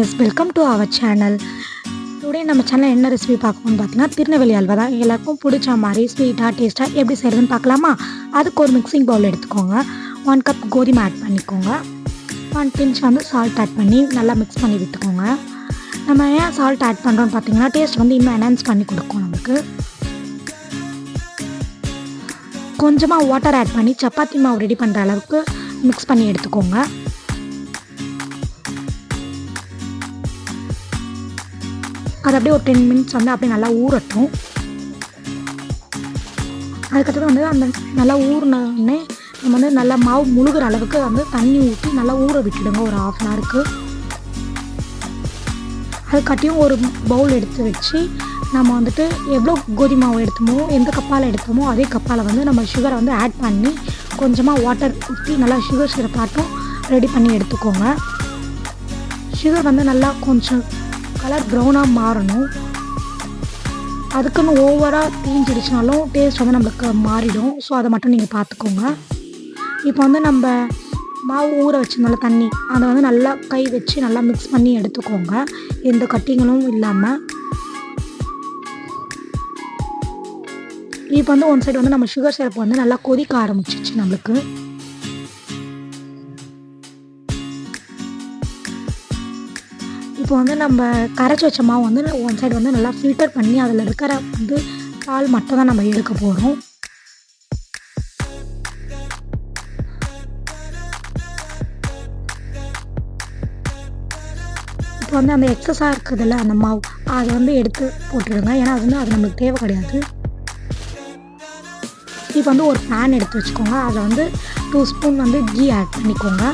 Guys welcome to our channel today நம்ம channel என்ன recipe பார்க்கணும்னு பார்த்தீங்கன்னா திருநெல்வேலி அல்வா தான். எல்லாருக்கும் பிடிச்ச மாதிரி ஸ்வீட்டாக டேஸ்ட்டாக எப்படி செய்கிறதுன்னு பார்க்கலாமா? அதுக்கு ஒரு மிக்சிங் பவுல் எடுத்துக்கோங்க. ஒன் கப் கோதுமை ஆட் பண்ணிக்கோங்க. ஒன் பிஞ்ச் வந்து சால்ட் ஆட் பண்ணி நல்லா மிக்ஸ் பண்ணி விட்டுக்கோங்க. நம்ம ஏன் சால்ட் ஆட் பண்ணுறோம்னு பார்த்தீங்கன்னா டேஸ்ட் வந்து இன்னும் என்ஹான்ஸ் பண்ணி கொடுக்கும் நமக்கு. கொஞ்சமாக வாட்டர் ஆட் பண்ணி சப்பாத்தி மாவு ரெடி பண்ணுற அளவுக்கு மிக்ஸ் பண்ணி எடுத்துக்கோங்க. அது அப்படியே ஒரு டென் மினிட்ஸ் வந்து அப்படியே நல்லா ஊறட்டும். அதுக்கப்புறம் வந்து அந்த நல்லா ஊறினோடனே நம்ம வந்து நல்லா மாவு முழுகிற அளவுக்கு வந்து தண்ணி ஊற்றி நல்லா ஊற விட்டுடுங்க ஒரு ஆஃப் அன் ஹவருக்கு அதுக்காட்டியும் ஒரு பவுல் எடுத்து வச்சு நம்ம வந்துட்டு எவ்வளோ கோதி மாவு எடுத்தோமோ எந்த கப்பால் எடுத்தோமோ அதே கப்பால் வந்து நம்ம சுகரை வந்து ஆட் பண்ணி கொஞ்சமாக வாட்டர் ஊற்றி நல்லா சுகர் சிரப்பாட்டும் ரெடி பண்ணி எடுத்துக்கோங்க. சுகர் வந்து நல்லா கொஞ்சம் கலர் ப்ரௌனாக மாறணும். அதுக்குன்னு ஓவராக தீஞ்சிடுச்சுனாலும் டேஸ்ட் வந்து நம்மளுக்கு மாறிடும். ஸோ அதை மட்டும் நீங்கள் பார்த்துக்கோங்க. இப்போ வந்து நம்ம மாவு ஊற வச்சிருந்தால தண்ணி. அதை வந்து நல்லா கை வச்சு நல்லா மிக்ஸ் பண்ணி எடுத்துக்கோங்க. எந்த கட்டிங்களும் இல்லாமல் இப்போ வந்து ஒன் சைடு வந்து நம்ம சுகர் சிரப்பு வந்து நல்லா கொதிக்க ஆரம்பிச்சிச்சு நம்மளுக்கு. இப்போ வந்து நம்ம கரைச்சி வச்ச மாவு வந்து ஒன் சைடு வந்து நல்லா ஃபில்டர் பண்ணி அதில் இருக்கிற வந்து பால் மட்டும் தான் நம்ம எடுக்க போகிறோம் இப்போ வந்து அந்த எக்ஸஸாக இருக்குதுல்ல அந்த மாவு அதை வந்து எடுத்து போட்டுடுங்க. ஏன்னா அது வந்து அது நம்மளுக்கு தேவை கிடையாது. இப்போ வந்து ஒரு பேன் எடுத்து வச்சுக்கோங்க. அதில் வந்து டூ ஸ்பூன் வந்து கீ ஆட் பண்ணிக்கோங்க.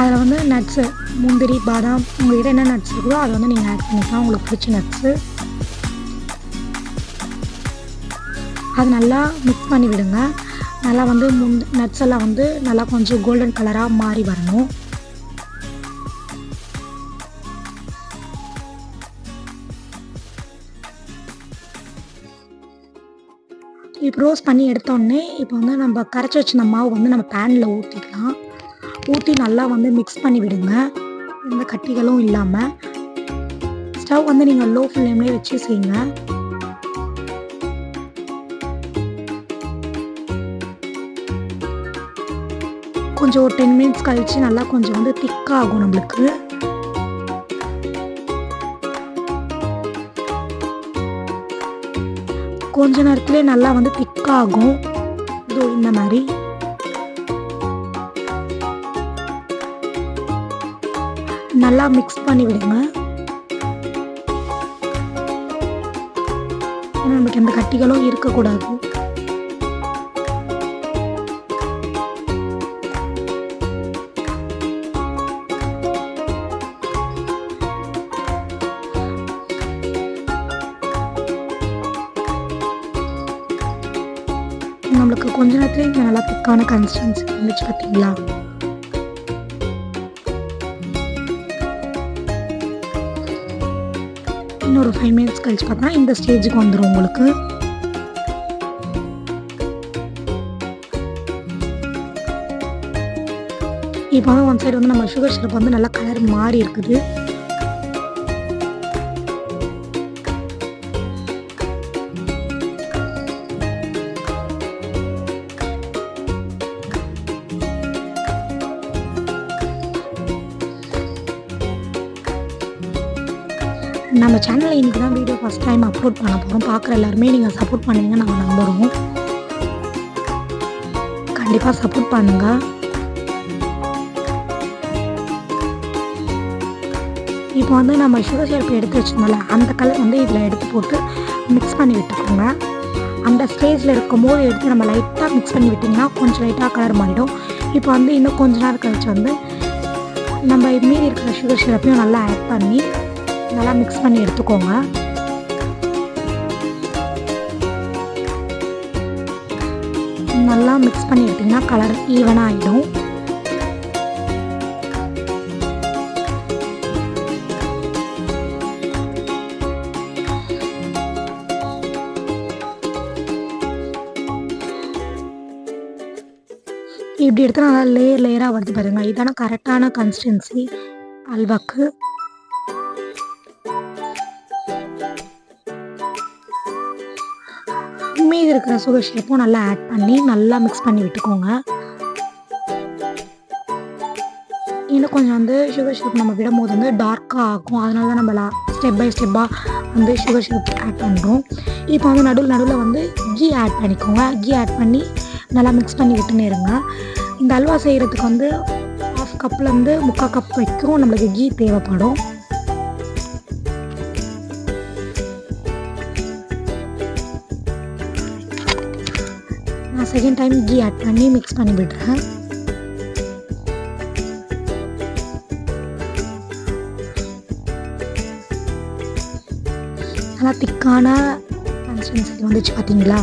அதில் வந்து நட்ஸு முந்திரி பாதாம் உங்கள்கிட்ட என்ன நட்ஸ் இருக்குதோ அதை வந்து நீங்கள் ஆட் பண்ணிக்கலாம். உங்களுக்கு பிடிச்ச நட்ஸு அது நல்லா மிக்ஸ் பண்ணி விடுங்க. நல்லா வந்து முந் நட்ஸ் எல்லாம் வந்து நல்லா கொஞ்சம் கோல்டன் கலராக மாறி வரணும். இப்போ ரோஸ் பண்ணி எடுத்தோடனே இப்போ வந்து நம்ம கரைச்சி வச்சிருந்த மாவு வந்து நம்ம பேனில் ஊற்றிக்கலாம் ஊற்றி நல்லா வந்து மிக்ஸ் பண்ணி விடுங்க. எந்த கட்டிகளும் இல்லாமல் ஸ்டவ் வந்து நீங்கள் லோ ஃப்ளேம்லேயே வச்சு செய்யுங்க. கொஞ்சம் ஒரு டென் மினிட்ஸ் கழித்து நல்லா கொஞ்சம் வந்து திக்காகும் நம்மளுக்கு. கொஞ்ச நேரத்துலேயே நல்லா வந்து திக்காகும் இதோ இந்த மாதிரி. நல்லா மிக்ஸ் பண்ணி விடுங்க. ஏன்னா நமக்கு எந்த கட்டிகளும் இருக்கக்கூடாது. நம்மளுக்கு கொஞ்ச நேரத்துலேயே நல்லா திக்கான கன்சிஸ்டன்சி வந்துச்சு பார்த்தீங்களா இன்னொரு ஃபைவ் மினிட்ஸ் கழிச்சு பார்த்தா இந்த ஸ்டேஜுக்கு வந்துடும் உங்களுக்கு. இப்போ வந்து ஒன் சைடு வந்து நம்ம சுகர் சிரப் வந்து நல்லா கலர் மாறி இருக்குது. நம்ம சேனலில் இன்றைக்கி தான் வீடியோ ஃபஸ்ட் டைம் அப்லோட் பண்ண போகிறோம் பார்க்குற எல்லாருமே நீங்கள் சப்போர்ட் பண்ணுவீங்க நாங்கள் நம்புகிறோம் கண்டிப்பாக சப்போர்ட் பண்ணுங்கள் இப்போ வந்து நம்ம சுகர் சிரப் எடுத்து வச்சிருந்தோம்ல அந்த கலர் வந்து இதில் எடுத்து போட்டு மிக்ஸ் பண்ணி விட்டுக்கோங்க. அந்த ஸ்டேஜில் இருக்கும்போது எடுத்து நம்ம லைட்டாக மிக்ஸ் பண்ணி விட்டிங்கன்னா கொஞ்சம் லைட்டாக கலர் மாறிடும். இப்போ வந்து இன்னும் கொஞ்ச நேரம் கழிச்சு வந்து நம்ம மீதி இருக்கிற சுகர் சிரப்பையும் நல்லா ஆட் பண்ணி நல்லா மிக்ஸ் பண்ணி எடுத்துக்கோங்க. நல்லா மிக்ஸ் பண்ணி எடுத்திங்கன்னா கலர் ஈவனாக ஆகிடும் இப்படி எடுத்து நல்லா லேயர் லேயராக வருது பாருங்கள் இதான கரெக்டான கன்சிஸ்டன்சி அல்வாக்கு. மீதி இருக்கிற சுகர் ஷேப்பும் நல்லா ஆட் பண்ணி நல்லா மிக்ஸ் பண்ணி விட்டுக்கோங்க. இன்னும் கொஞ்சம் வந்து சுகர் சிரப் நம்ம விடும்போது வந்து டார்க்காக ஆகும். அதனால தான் நம்ம ஸ்டெப் பை ஸ்டெப்பாக வந்து சுகர் சிரப் ஆட் பண்ணுறோம் இப்போ வந்து நடுவில் நடுவில் வந்து கீ ஆட் பண்ணிக்கோங்க. கீ ஆட் பண்ணி நல்லா மிக்ஸ் பண்ணி விட்டுன்னு இருங்க. இந்த அல்வா செய்கிறதுக்கு வந்து 1/2 கப்லேருந்து 3/4 கப் வரைக்கும் நம்மளுக்கு கீ தேவைப்படும். செகண்ட் டைம் கீ ஆட் பண்ணி மிக்ஸ் பண்ணி விடுறேன். நல்லா திக்கான கன்சிஸ்டன்சி வந்துச்சு பார்த்தீங்களா?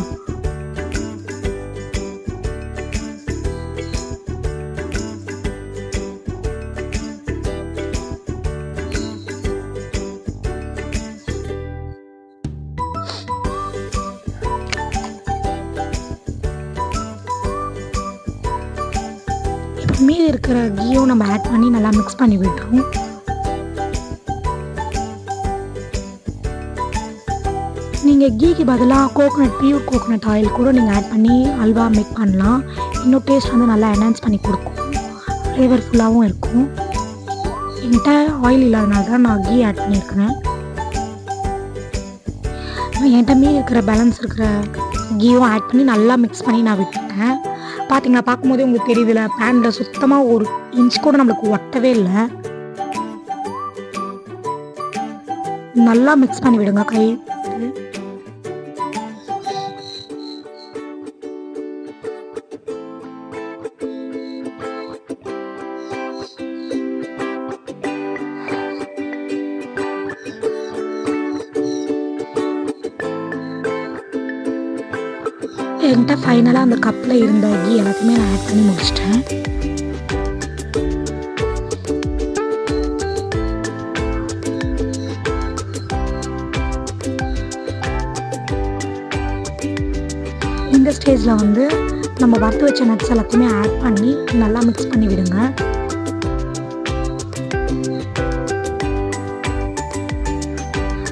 மீதி இருக்கிற கீயும் நம்ம ஆட் பண்ணி நல்லா மிக்ஸ் பண்ணி விட்டுருவோம் நீங்கள் கீக்கு பதிலாக கோகோனட் பியூர் கோகோனட் ஆயில் கூட நீங்கள் ஆட் பண்ணி அல்வா மேக் பண்ணலாம். இன்னும் டேஸ்ட் வந்து நல்லா என்ஹான்ஸ் பண்ணி கொடுக்கும் ஃப்ளேவர்ஃபுல்லாகவும் இருக்கும். என்கிட்ட ஆயில் இல்லாதனால தான் நான் கீ ஆட் பண்ணியிருக்கிறேன். என்கிட்ட மீதி இருக்கிற பேலன்ஸ் இருக்கிற கீயும் ஆட் பண்ணி நல்லா மிக்ஸ் பண்ணி நான் விட்டுட்டேன். பார்த்தீங்களா? பார்க்கும்போதே உங்களுக்கு தெரியுதுல பேண்டில் சுத்தமா ஒரு இன்ச் கூட நம்மளுக்கு ஒட்டவே இல்ல. நல்லா மிக்ஸ் பண்ணி விடுங்க கை என்கிட்ட ஃபைனலாக அந்த கப்பில் இருந்த கீ எல்லாத்தையுமே நான் ஆட் பண்ணி முடிச்சிட்டேன் இந்த ஸ்டேஜில் வந்து நம்ம வறுத்து வச்ச நட்ஸ் எல்லாத்தையுமே ஆட் பண்ணி நல்லா மிக்ஸ் பண்ணி விடுங்க.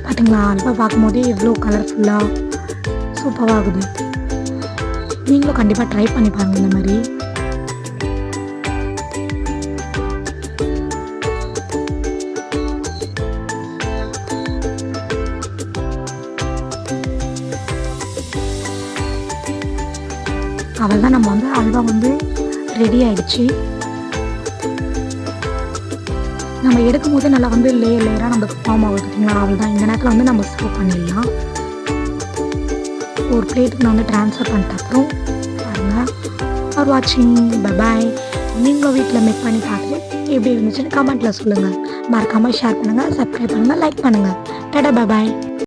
பார்த்தீங்களா? அல்வா பார்க்கும்போதே எவ்வளோ கலர்ஃபுல்லாக சூப்பரா ஆகுது. நீங்களும் கண்டிப்பாக ட்ரை பண்ணி பாருங்க இந்த மாதிரி அவ்வளதான் நம்ம வந்து அல்வா வந்து ரெடி ஆயிடுச்சு. நம்ம எடுக்கும் போது நல்லா வந்து லேயர் லேயராக நம்மளுக்கு ஃபார்ம் ஆகுது பார்த்தீங்களா? அவ்வளதான் இந்த நேரத்தில் வந்து நம்ம சர்வ் பண்ணிடலாம். ஒரு பிளேட்டுக்கு நான் வந்து ட்ரான்ஸ்ஃபர் பண்ணிட்ட அப்புறம் பாருங்க. ஃபார் வாட்சிங் பபாய் பாய். நீங்களும் வீட்டில் மேக் பண்ணி பார்த்துட்டு எப்படி இருந்துச்சுன்னு கமெண்ட்டில் சொல்லுங்கள் மறக்காமல் ஷேர் பண்ணுங்கள் சப்ஸ்கிரைப் பண்ணுங்க, லைக் பண்ணுங்கள் டடா பபாய் பாய்.